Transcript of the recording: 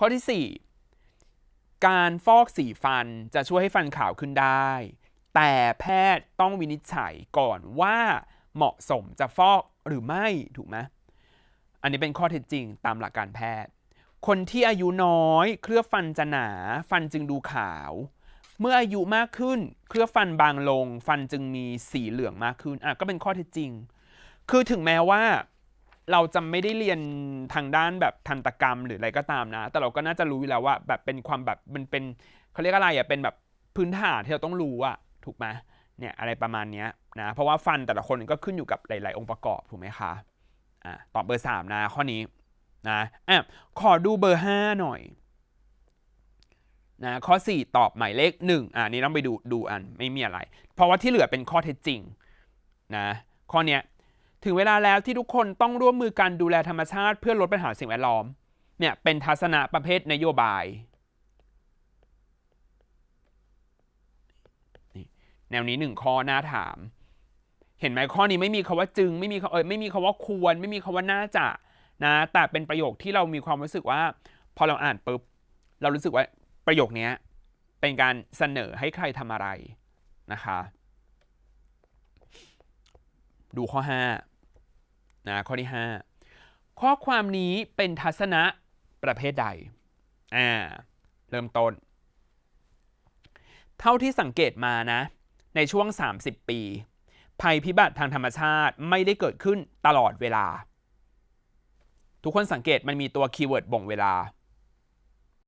ข้อที่ 4 การฟอกสีฟันจะช่วยให้ฟันขาวขึ้นได้ แต่แพทย์ต้องวินิจฉัยก่อนว่าเหมาะสมจะฟอกหรือไม่ถูกไหมอันนี้เป็นข้อเท็จจริงตามหลักการแพทย์ คนที่อายุน้อย เคลือบฟันจะหนา ฟันจึงดูขาว เมื่ออายุมากขึ้น เคลือบฟันบางลง ฟันจึงมีสีเหลืองมากขึ้นอะก็เป็นข้อเท็จจริง คือถึงแม้ว่า เราจะไม่ได้เรียนทางด้านแบบทันตกรรมหรืออะไรก็ตามนะ แต่เราก็น่าจะรู้อยู่แล้วว่าแบบเป็นความแบบมันเป็นเขาเรียกอะไรอะเป็นแบบพื้นฐานที่เราต้องรู้อะถูกไหมเนี่ยอะไรประมาณนี้นะเพราะว่าฟันแต่ละคนก็ขึ้นอยู่กับหลาย ๆ องค์ประกอบถูกไหมคะอะตอบเบอร์ 3 นะข้อนี้นะอะขอดูเบอร์ 5 หน่อยนะข้อ 4 ตอบหมายเลข 1อะนี่ต้องไปดูดูอันไม่มีอะไร เพราะว่าที่เหลือเป็นข้อเท็จจริงนะข้อเนี้ย ถึงเวลาแล้วที่ทุกคนต้องร่วมมือกันดูแลธรรมชาติเพื่อลดปัญหาสิ่งแวดล้อม เนี่ยเป็นทัศนะประเภทนโยบายแนวนี้หนึ่งข้อน่าถาม เห็นไหมข้อนี้ไม่มีคาว่าจึง ไม่มีคำเออไม่มีคาว่าควร ไม่มีคาว่าน่าจะนะแต่เป็นประโยคที่เรามีความรู้สึกว่า พอเราอ่านปุ๊บเรารู้สึกว่าประโยคนี้เป็นการเสนอให้ใครทำอะไรนะคะ ดูข้อ5นะข้อที่ 5 ข้อความนี้เป็นทัศนะประเภทใดอ่าเริ่มต้น เท่าที่สังเกตมานะ ในช่วง 30 ปี ภัยพิบัติทางธรรมชาติไม่ได้เกิดขึ้นตลอดเวลา ทุกคนสังเกตมันมีตัวคีย์เวิร์ดบ่งเวลา